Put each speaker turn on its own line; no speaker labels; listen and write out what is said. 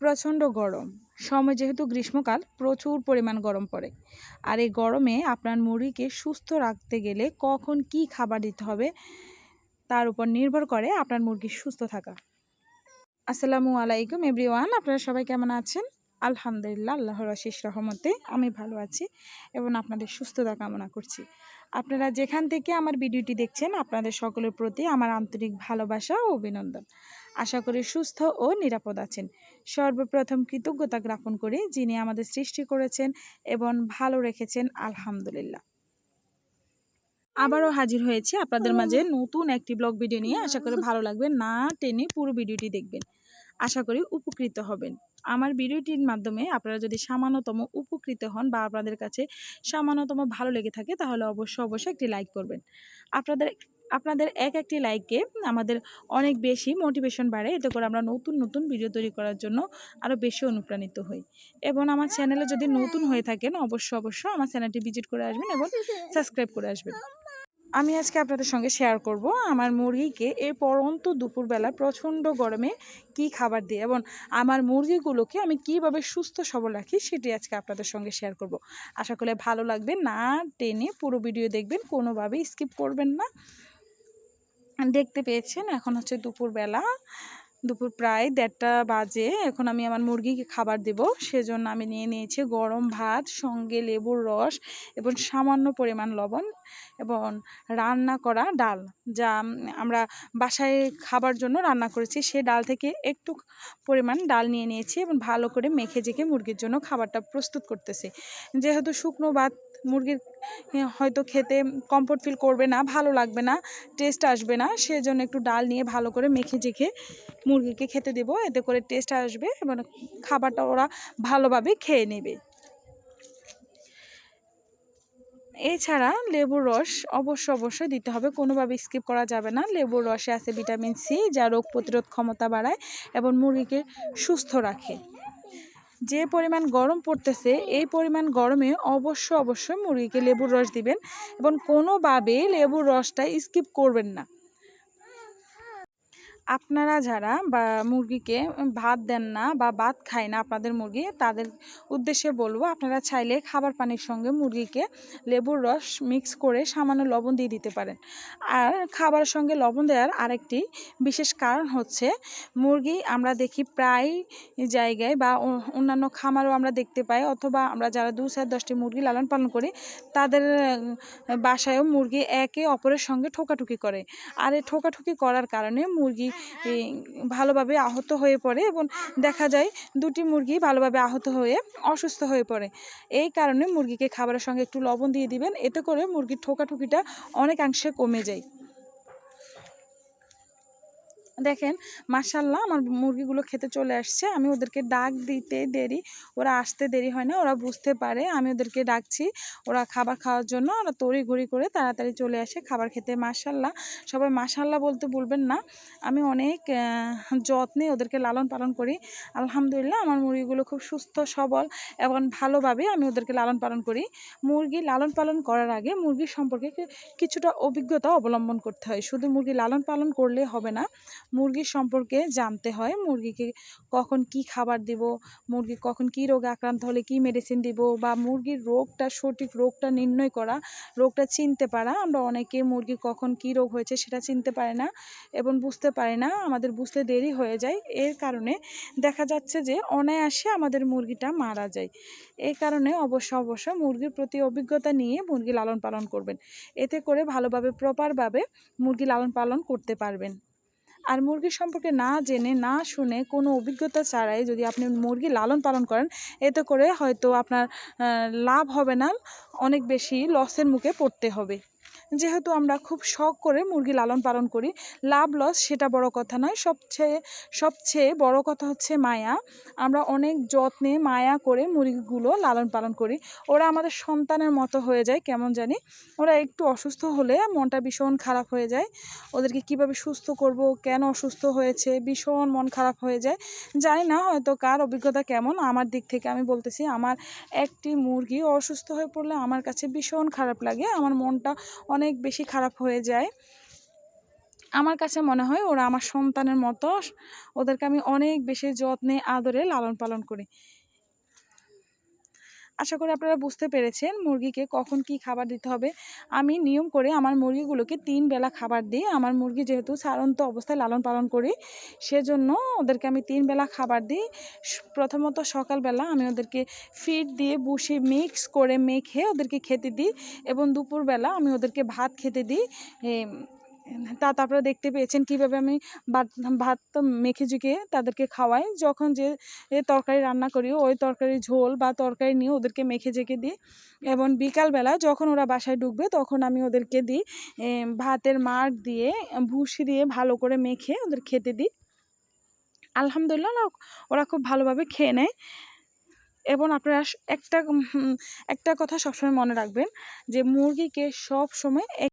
প্রচণ্ড গরম। সময় যেহেতু গ্রীষ্মকাল, প্রচুর পরিমাণ গরম পড়ে। আর এই গরমে আপনার মুরগিকে সুস্থ রাখতে গেলে কখন কি খাবার দিতে হবে, তার উপর নির্ভর করে আপনার মুরগির সুস্থ থাকা। আসসালামু আলাইকুম এভরিওয়ান, আপনারা সবাই কেমন আছেন? আলহামদুলিল্লাহ, আল্লাহর আশিস রহমতে আমি ভালো আছি এবং আপনাদের সুস্থতা কামনা করছি। আপনারা যেখান থেকে আমার ভিডিওটি দেখছেন, আপনাদের সকলের প্রতি আমার আন্তরিক ভালোবাসা ও অভিনন্দন। আশা করি সুস্থ ও নিরাপদ আছেন। সর্বপ্রথম কৃতজ্ঞতা জ্ঞাপন করি যিনি আমাদের সৃষ্টি করেছেন এবং ভালো রেখেছেন, আলহামদুলিল্লাহ। আবারও হাজির হয়েছে আপনাদের মাঝে নতুন একটি ব্লগ ভিডিও নিয়ে। আশা করি ভালো লাগবে, না টেনে পুরো ভিডিওটি দেখবেন। আশা করি উপকৃত হবেন। আমার ভিডিওটির মাধ্যমে আপনারা যদি সামান্যতম উপকৃত হন বা আপনাদের কাছে সামান্যতম ভালো লেগে থাকে, তাহলে অবশ্যই অবশ্যই একটি লাইক করবেন। আপনাদের আপনাদের এক একটি লাইকে আমাদের অনেক বেশি মোটিভেশন বাড়ে। এতে করে আমরা নতুন নতুন ভিডিও তৈরি করার জন্য আরও বেশি অনুপ্রাণিত হই। এবং আমার চ্যানেলে যদি নতুন হয়ে থাকেন অবশ্যই অবশ্যই আমার চ্যানেলটি ভিজিট করে আসবেন এবং সাবস্ক্রাইব করে আসবেন। আমি আজকে আপনাদের সঙ্গে শেয়ার করব আমার মুরগিকে এই পরন্ত দুপুরবেলা প্রচণ্ড গরমে কি খাবার দিই এবং আমার মুরগিগুলোকে আমি কীভাবে সুস্থ, সবল রাখি সেটি আজকে আপনাদের সঙ্গে শেয়ার করব। আশা করি ভালো লাগবে। না টেনে পুরো ভিডিও দেখবেন, কোনোভাবেই স্কিপ করবেন না। দেখতে পেয়েছেন। এখন হচ্ছে দুপুরবেলা। দুপুর প্রায় দেড়টা বাজে। এখন আমি আমার মুরগিকে খাবার দেব। সেজন্য আমি নিয়ে নিয়েছি গরম ভাত, সঙ্গে লেবুর রস এবং সামান্য পরিমাণ লবণ। এবং রান্না করা ডাল, যা আমরা বাসায় খাবার জন্য রান্না করেছি। সে ডাল থেকে একটু পরিমাণ ডাল নিয়ে নিয়েছি এবং ভালো করে মেখে জেখে মুরগির জন্য খাবারটা প্রস্তুত করতেছি। যেহেতু শুকনো ভাত মুরগির হয়তো খেতে কমফোর্ট ফিল করবে না, ভালো লাগবে না টেস্ট আসবে না, সেজন্য একটু ডাল নিয়ে ভালো করে মেখে জেখে মুরগিকে খেতে দেবো। এতে করে টেস্ট আসবে এবং খাবারটা ওরা ভালোভাবে খেয়ে নেবে। এছাড়া লেবুর রস অবশ্য অবশ্যই দিতে হবে, কোনোভাবে স্কিপ করা যাবে না। লেবুর রসে আছে ভিটামিন সি যা রোগ প্রতিরোধ ক্ষমতা বাড়ায় এবং মুরগিকে সুস্থ রাখে। যে পরিমাণ গরম পড়তেছে, এই পরিমাণ গরমে অবশ্য অবশ্যই মুরগিকে লেবুর রস দিবেন এবং কোনোভাবে লেবুর রসটা স্কিপ করবেন না। আপনারা যারা বা মুরগিকে ভাত দেন না বা ভাত খায় না আপনাদের মুরগি, তাদের উদ্দেশ্যে বলব আপনারা চাইলে খাবার পানির সঙ্গে মুরগিকে লেবুর রস মিক্স করে সামান্য লবণ দিয়ে দিতে পারেন। আর খাবারের সঙ্গে লবণ দেওয়ার আরেকটি বিশেষ কারণ হচ্ছে মুরগি আমরা দেখি প্রায় জায়গায় বা অন্যান্য খামারও আমরা দেখতে পাই অথবা আমরা যারা দু চার দশটি মুরগি লালন পালন করি, তাদের বাসায়ও মুরগি একে অপরের সঙ্গে ঠোকাঠুকি করে। আর এই ঠোকাঠুকি করার কারণে মুরগি ভালোভাবে আহত হয়ে পড়ে এবং দেখা যায় দুটি মুরগি ভালোভাবে আহত হয়ে অসুস্থ হয়ে পড়ে। এই কারণে মুরগিকে খাবারের সঙ্গে একটু লবণ দিয়ে দিবেন, এতে করে মুরগির ঠোকাঠুকিটা অনেকাংশে কমে যায়। দেখেন মাসাল্লাহ আমার মুরগিগুলো খেতে চলে আসছে। আমি ওদেরকে ডাক দিতে দেরি, ওরা আসতে দেরি হয় না, ওরা বুঝতে পারে। আমি ওদেরকে ডাকছি, ওরা খাবার খাওয়ার জন্য ওরা তড়ি ঘড়ি করে তাড়াতাড়ি চলে আসে খাবার খেতে। মাসাল্লাহ সবাই মাসাল্লাহ বলতে বলবেন না। আমি অনেক যত্নে ওদেরকে লালন পালন করি। আলহামদুলিল্লাহ আমার মুরগিগুলো খুব সুস্থ, সবল এবং ভালোভাবে আমি ওদেরকে লালন পালন করি। মুরগি লালন পালন করার আগে মুরগির সম্পর্কে কিছুটা অভিজ্ঞতা অবলম্বন করতে হয়। শুধু মুরগি লালন পালন করলে হবে না মুরগির সম্পর্কে জানতে হয়। মুরগিকে কখন কি খাবার দেব, মুরগি কখন কি রোগে আক্রান্ত হলে কি মেডিসিন দিব বা মুরগির রোগটা, সঠিক রোগটা নির্ণয় করা, রোগটা চিনতে পারা। আমরা অনেকে মুরগি কখন কি রোগ হয়েছে সেটা চিনতে পারে না এবং বুঝতে পারে না। আমাদের বুঝতে দেরি হয়ে যায়। এর কারণে দেখা যাচ্ছে যে অনায়াসে আমাদের মুরগিটা মারা যায়। এই কারণে অবশ্য অবশ্য মুরগির প্রতি অভিজ্ঞতা নিয়ে মুরগি লালন পালন করবেন। এতে করে ভালোভাবে প্রপারভাবে মুরগি লালন পালন করতে পারবেন। আর মুরগি সম্পর্কে না জেনে, না শুনে কোনো অভিজ্ঞতা ছাড়াই যদি আপনি মুরগি লালন পালন করেন, এতে করে হয়তো আপনার লাভ হবে না, অনেক বেশি লসের মুখে পড়তে হবে। যেহেতু আমরা খুব শখ করে মুরগি লালন পালন করি, লাভ লস সেটা বড় কথা নয়, সবচেয়ে সবচেয়ে বড় কথা হচ্ছে মায়া। আমরা অনেক যত্নে মায়া করে মুরগিগুলো লালন পালন করি। ওরা আমাদের সন্তানের মতো হয়ে যায়, কেমন জানি? ওরা একটু অসুস্থ হলে মনটা ভীষণ খারাপ হয়ে যায়। ওদেরকে কীভাবে সুস্থ করব, কেন অসুস্থ হয়েছে, ভীষণ মন খারাপ হয়ে যায়। জানি না হয়তো কার অভিজ্ঞতা কেমন, আমার দিক থেকে আমি বলতেছি, আমার একটি মুরগি অসুস্থ হয়ে পড়লে আমার কাছে ভীষণ খারাপ লাগে, আমার মনটা অনেক বেশি খারাপ হয়ে যায়। আমার কাছে মনে হয় ওরা আমার সন্তানের মতো, ওদেরকে আমি অনেক বেশি যত্নে, আদরে লালন পালন করি। আশা করি আপনারা বুঝতে পেরেছেন মুরগিকে কখন কি খাবার দিতে হবে। আমি নিয়ম করে আমার মুরগিগুলোকে তিন বেলা খাবার দিই। আমার মুরগি যেহেতু সারন্ত অবস্থায় লালন পালন করি, সেজন্য ওদেরকে আমি তিন বেলা খাবার দিই। প্রথমত সকালবেলা আমি ওদেরকে ফিড দিয়ে বসে মিক্স করে মেখে ওদেরকে খেতে দিই এবং দুপুরবেলা আমি ওদেরকে ভাত খেতে দিই। তা তারপরে দেখতে পেয়েছেন কীভাবে আমি ভাত ভাত মেখে জুকে তাদেরকে খাওয়াই। যখন যে তরকারি রান্না করি, ওই তরকারি ঝোল বা তরকারি নিয়ে ওদেরকে মেখে জেকে দিই এবং বিকালবেলা যখন ওরা বাসায় ঢুকবে তখন আমি ওদেরকে দিই ভাতের মাড় দিয়ে ভুসি দিয়ে ভালো করে মেখে ওদের খেতে দিই। আলহামদুলিল্লাহ ওরা- ওরা খুব ভালোভাবে খেয়ে নেয়। এবং আপনারা একটা একটা কথা সবসময় মনে রাখবেন যে মুরগিকে সব সময়